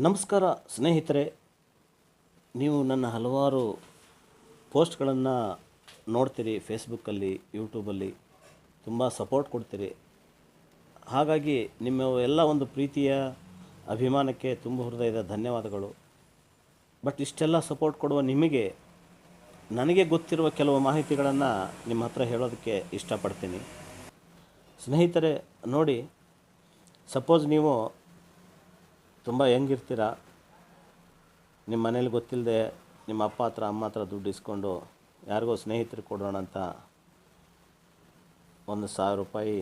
ನಮಸ್ಕಾರ ಸ್ನೇಹಿತರೆ, ನೀವು ನನ್ನ ಹಲವಾರು ಪೋಸ್ಟ್ಗಳನ್ನು ನೋಡ್ತೀರಿ ಫೇಸ್ಬುಕ್ಕಲ್ಲಿ, ಯೂಟ್ಯೂಬಲ್ಲಿ, ತುಂಬ ಸಪೋರ್ಟ್ ಕೊಡ್ತೀರಿ. ಹಾಗಾಗಿ ನಿಮ್ಮ ಎಲ್ಲ ಒಂದು ಪ್ರೀತಿಯ, ಅಭಿಮಾನಕ್ಕೆ ತುಂಬ ಹೃದಯದ ಧನ್ಯವಾದಗಳು. ಬಟ್ ಇಷ್ಟೆಲ್ಲ ಸಪೋರ್ಟ್ ಕೊಡುವ ನಿಮಗೆ, ನನಗೆ ಗೊತ್ತಿರುವ ಕೆಲವು ಮಾಹಿತಿಗಳನ್ನು ನಿಮ್ಮ ಹತ್ರ ಹೇಳೋದಕ್ಕೆ ಇಷ್ಟಪಡ್ತೀನಿ. ಸ್ನೇಹಿತರೆ, ನೋಡಿ, ಸಪೋಸ್ ನೀವು ತುಂಬ ಹೆಂಗಿರ್ತೀರ? ನಿಮ್ಮ ಮನೇಲಿ ಗೊತ್ತಿಲ್ಲದೆ ನಿಮ್ಮ ಅಪ್ಪ ಹತ್ರ, ಅಮ್ಮ ಹತ್ರ ದುಡ್ಡು ಇಸ್ಕೊಂಡು ಯಾರಿಗೋ ಸ್ನೇಹಿತರಿಗೆ ಕೊಡೋಣ ಅಂತ ಒಂದು ಸಾವಿರ ರೂಪಾಯಿ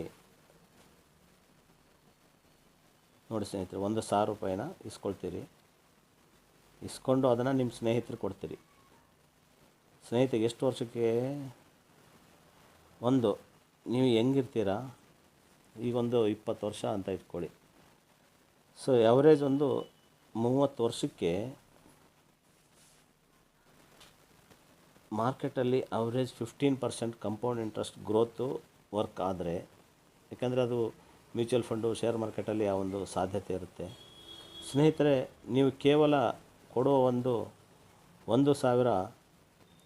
ನೋಡಿ ಸ್ನೇಹಿತರೆ, ಒಂದು ಸಾವಿರ ರೂಪಾಯಿನ ಇಸ್ಕೊಳ್ತೀರಿ. ಇಸ್ಕೊಂಡು ಅದನ್ನು ನಿಮ್ಮ ಸ್ನೇಹಿತರು ಕೊಡ್ತೀರಿ. ಸ್ನೇಹಿತರಿಗೆ ಎಷ್ಟು ವರ್ಷಕ್ಕೆ? ಒಂದು, ನೀವು ಹೆಂಗಿರ್ತೀರಾ? ಈಗೊಂದು ಇಪ್ಪತ್ತು ವರ್ಷ ಅಂತ ಇಟ್ಕೊಳ್ಳಿ. ಸೊ ಎವರೇಜ್ ಒಂದು ಮೂವತ್ತು ವರ್ಷಕ್ಕೆ ಮಾರ್ಕೆಟಲ್ಲಿ average fifteen percent compound interest growth work ಆದರೆ, ಯಾಕೆಂದರೆ ಅದು ಮ್ಯೂಚುವಲ್ ಫಂಡು ಶೇರ್ ಮಾರ್ಕೆಟಲ್ಲಿ ಆ ಒಂದು ಸಾಧ್ಯತೆ ಇರುತ್ತೆ. ಸ್ನೇಹಿತರೆ, ನೀವು ಕೇವಲ ಕೊಡುವ ಒಂದು ಒಂದು ಸಾವಿರ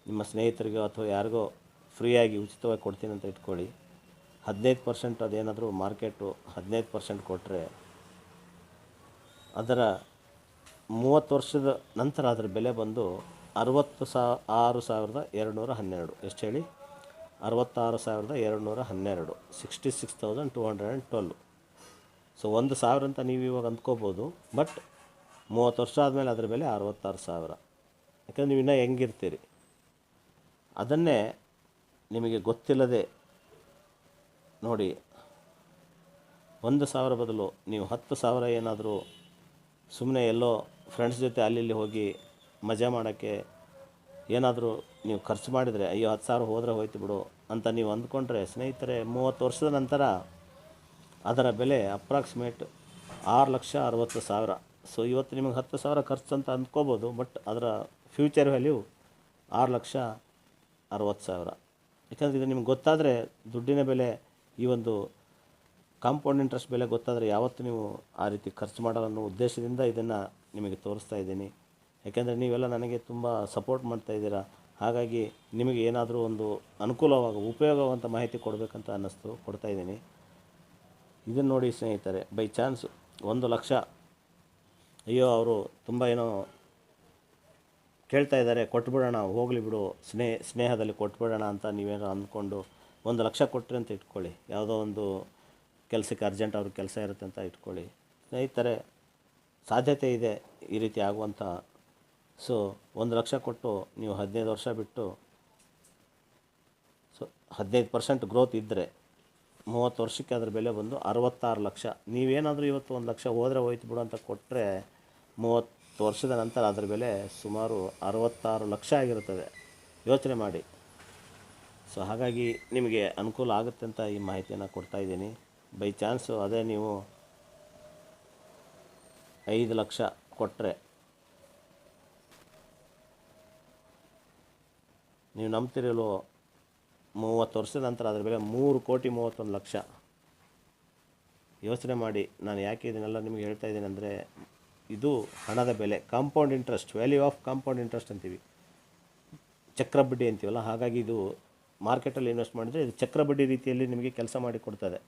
ನಿಮ್ಮ ಸ್ನೇಹಿತರಿಗೋ ಅಥವಾ ಯಾರಿಗೋ ಫ್ರೀಯಾಗಿ ಉಚಿತವಾಗಿ ಕೊಡ್ತೀನಿ ಅಂತ ಇಟ್ಕೊಳ್ಳಿ. ಹದಿನೈದು ಪರ್ಸೆಂಟ್ ಅದೇನಾದರೂ ಮಾರ್ಕೆಟು ಹದಿನೈದು ಪರ್ಸೆಂಟ್ ಕೊಟ್ಟರೆ ಅದರ ಮೂವತ್ತು ವರ್ಷದ ನಂತರ ಅದರ ಬೆಲೆ ಬಂದು ಅರವತ್ತು ಸಾ, ಆರು ಸಾವಿರದ ಎರಡುನೂರ ಹನ್ನೆರಡು. ಎಷ್ಟು ಹೇಳಿ? ಅರವತ್ತಾರು ಸಾವಿರದ ಎರಡುನೂರ ಹನ್ನೆರಡು. Sixty six thousand two hundred and twelve so ಒಂದು ಸಾವಿರ ಅಂತ ನೀವು ಇವಾಗ ಅಂದ್ಕೋಬೋದು ಬಟ್ ಮೂವತ್ತು ವರ್ಷ ಆದಮೇಲೆ ಅದರ ಬೆಲೆ ಅರವತ್ತಾರು ಸಾವಿರ. ಯಾಕಂದ್ರೆ ನೀವು ಇನ್ನೂ ಹೆಂಗಿರ್ತೀರಿ? ಅದನ್ನೇ ನಿಮಗೆ ಗೊತ್ತಿಲ್ಲದೆ ನೋಡಿ, ಒಂದು ಸಾವಿರ ಬದಲು ನೀವು ಹತ್ತು ಸಾವಿರ ಏನಾದರೂ ಸುಮ್ಮನೆ ಎಲ್ಲೋ ಫ್ರೆಂಡ್ಸ್ ಜೊತೆ ಅಲ್ಲಿ ಇಲ್ಲಿ ಹೋಗಿ ಮಜಾ ಮಾಡೋಕ್ಕೆ ಏನಾದರೂ ನೀವು ಖರ್ಚು ಮಾಡಿದರೆ, ಅಯ್ಯೋ, ಹತ್ತು ಸಾವಿರ ಹೋದರೆ ಹೋಯ್ತು ಬಿಡು ಅಂತ ನೀವು ಅಂದ್ಕೊಂಡ್ರೆ, ಸ್ನೇಹಿತರೆ, ಮೂವತ್ತು ವರ್ಷದ ನಂತರ ಅದರ ಬೆಲೆ ಅಪ್ರಾಕ್ಸಿಮೇಟ್ ಆರು ಲಕ್ಷ ಅರವತ್ತು ಸಾವಿರ. ಸೊ ಇವತ್ತು ನಿಮಗೆ ಹತ್ತು ಸಾವಿರ ಖರ್ಚು ಅಂತ ಅಂದ್ಕೋಬೋದು ಬಟ್ ಅದರ ಫ್ಯೂಚರ್ ವ್ಯಾಲ್ಯೂ ಆರು ಲಕ್ಷ ಅರವತ್ತು ಸಾವಿರ. ಯಾಕಂದರೆ ಇದು ನಿಮ್ಗೆ ಗೊತ್ತಾದರೆ ದುಡ್ಡಿನ ಬೆಲೆ ಈ ಒಂದು ಕಾಂಪೌಂಡ್ ಇಂಟ್ರೆಸ್ಟ್ ಬೆಲೆ ಗೊತ್ತಾದರೆ ಯಾವತ್ತೂ ನೀವು ಆ ರೀತಿ ಖರ್ಚು ಮಾಡಲ್ಲ ಅನ್ನೋ ಉದ್ದೇಶದಿಂದ ಇದನ್ನು ನಿಮಗೆ ತೋರಿಸ್ತಾ ಇದ್ದೀನಿ. ಯಾಕೆಂದರೆ ನೀವೆಲ್ಲ ನನಗೆ ತುಂಬ ಸಪೋರ್ಟ್ ಮಾಡ್ತಾ ಇದ್ದೀರಾ. ಹಾಗಾಗಿ ನಿಮಗೆ ಏನಾದರೂ ಒಂದು ಅನುಕೂಲವಾಗ, ಉಪಯೋಗವಂತ ಮಾಹಿತಿ ಕೊಡಬೇಕಂತ ಅನ್ನಿಸ್ತು, ಕೊಡ್ತಾ ಇದ್ದೀನಿ. ಇದನ್ನು ನೋಡಿ ಸ್ನೇಹಿತರೆ ಬೈ ಚಾನ್ಸ್ ಒಂದು ಲಕ್ಷ. ಅಯ್ಯೋ, ಅವರು ತುಂಬ ಏನೋ ಕೇಳ್ತಾ ಇದ್ದಾರೆ, ಕೊಟ್ಬಿಡೋಣ, ಹೋಗಲಿ ಬಿಡು, ಸ್ನೇಹ, ಸ್ನೇಹದಲ್ಲಿ ಕೊಟ್ಬಿಡೋಣ ಅಂತ ನೀವೇನೋ ಅಂದ್ಕೊಂಡು ಒಂದು ಲಕ್ಷ ಕೊಟ್ಟರೆ ಅಂತ ಇಟ್ಕೊಳ್ಳಿ. ಯಾವುದೋ ಒಂದು ಕೆಲಸಕ್ಕೆ ಅರ್ಜೆಂಟ್ ಅವ್ರಿಗೆ ಕೆಲಸ ಇರುತ್ತೆ ಅಂತ ಇಟ್ಕೊಳ್ಳಿ. ಸ್ನೇಹಿತರೆ, ಸಾಧ್ಯತೆ ಇದೆ ಈ ರೀತಿ ಆಗುವಂಥ. ಸೊ ಒಂದು ಲಕ್ಷ ಕೊಟ್ಟು ನೀವು ಹದಿನೈದು ವರ್ಷ ಬಿಟ್ಟು ಸೊ, ಹದಿನೈದು ಪರ್ಸೆಂಟ್ ಗ್ರೋತ್ ಇದ್ದರೆ ಮೂವತ್ತು ವರ್ಷಕ್ಕೆ ಅದ್ರ ಬೆಲೆ ಬಂದು ಅರವತ್ತಾರು ಲಕ್ಷ. ನೀವೇನಾದರೂ ಇವತ್ತು ಒಂದು ಲಕ್ಷ ಹೋದರೆ ಹೋಯ್ತು ಬಿಡು ಅಂತ ಕೊಟ್ಟರೆ ಮೂವತ್ತು ವರ್ಷದ ನಂತರ ಅದರ ಬೆಲೆ ಸುಮಾರು ಅರವತ್ತಾರು ಲಕ್ಷ ಆಗಿರುತ್ತದೆ. ಯೋಚನೆ ಮಾಡಿ. ಸೊ ಹಾಗಾಗಿ ನಿಮಗೆ ಅನುಕೂಲ ಆಗುತ್ತೆ ಅಂತ ಈ ಮಾಹಿತಿಯನ್ನು ಕೊಡ್ತಾ ಇದ್ದೀನಿ. ಬೈ ಚಾನ್ಸು ಅದೇ ನೀವು ಐದು ಲಕ್ಷ ಕೊಟ್ಟರೆ ನೀವು ನಂಬ್ತಿರಲು ಮೂವತ್ತು ವರ್ಷದ ನಂತರ ಅದರ ಬೆಲೆ ಮೂರು ಕೋಟಿ ಮೂವತ್ತೊಂದು ಲಕ್ಷ. ಯೋಚನೆ ಮಾಡಿ, ನಾನು ಯಾಕೆ ಇದನ್ನೆಲ್ಲ ನಿಮಗೆ ಹೇಳ್ತಾ ಇದ್ದೀನಿ ಅಂದರೆ, ಇದು ಹಣದ ಬೆಲೆ compound interest value of compound interest ಅಂತೀವಿ. ಚಕ್ರಬಡ್ಡಿ ಅಂತೀವಲ್ಲ, ಹಾಗಾಗಿ ಇದು ಮಾರ್ಕೆಟಲ್ಲಿ ಇನ್ವೆಸ್ಟ್ ಮಾಡಿದರೆ ಇದು ಚಕ್ರಬಡ್ಡಿ ರೀತಿಯಲ್ಲಿ ನಿಮಗೆ ಕೆಲಸ ಮಾಡಿ ಕೊಡ್ತದೆ.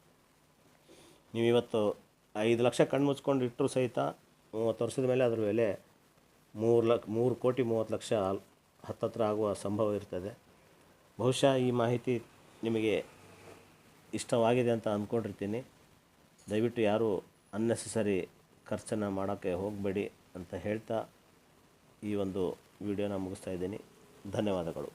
ನೀವು ಇವತ್ತು ಐದು ಲಕ್ಷ ಕಣ್ಣು ಮುಚ್ಕೊಂಡು ಇಟ್ಟರು ಸಹಿತ ಮೂವತ್ತು ವರ್ಷದ ಮೇಲೆ ಅದ್ರ ಬೆಲೆ ಮೂರು ಲಕ್ಷ ಮೂರು ಕೋಟಿ ಮೂವತ್ತು ಲಕ್ಷ ಹತ್ತತ್ರ ಆಗುವ ಸಂಭವ ಇರ್ತದೆ. ಬಹುಶಃ ಈ ಮಾಹಿತಿ ನಿಮಗೆ ಇಷ್ಟವಾಗಿದೆ ಅಂತ ಅಂದ್ಕೊಂಡಿರ್ತೀನಿ. ದಯವಿಟ್ಟು ಯಾರೂ ಅನ್ನೆಸೆಸರಿ ಖರ್ಚನ್ನು ಮಾಡೋಕ್ಕೆ ಹೋಗಬೇಡಿ ಅಂತ ಹೇಳ್ತಾ ಈ ಒಂದು ವಿಡಿಯೋನ ಮುಗಿಸ್ತಾ ಇದ್ದೀನಿ. ಧನ್ಯವಾದಗಳು.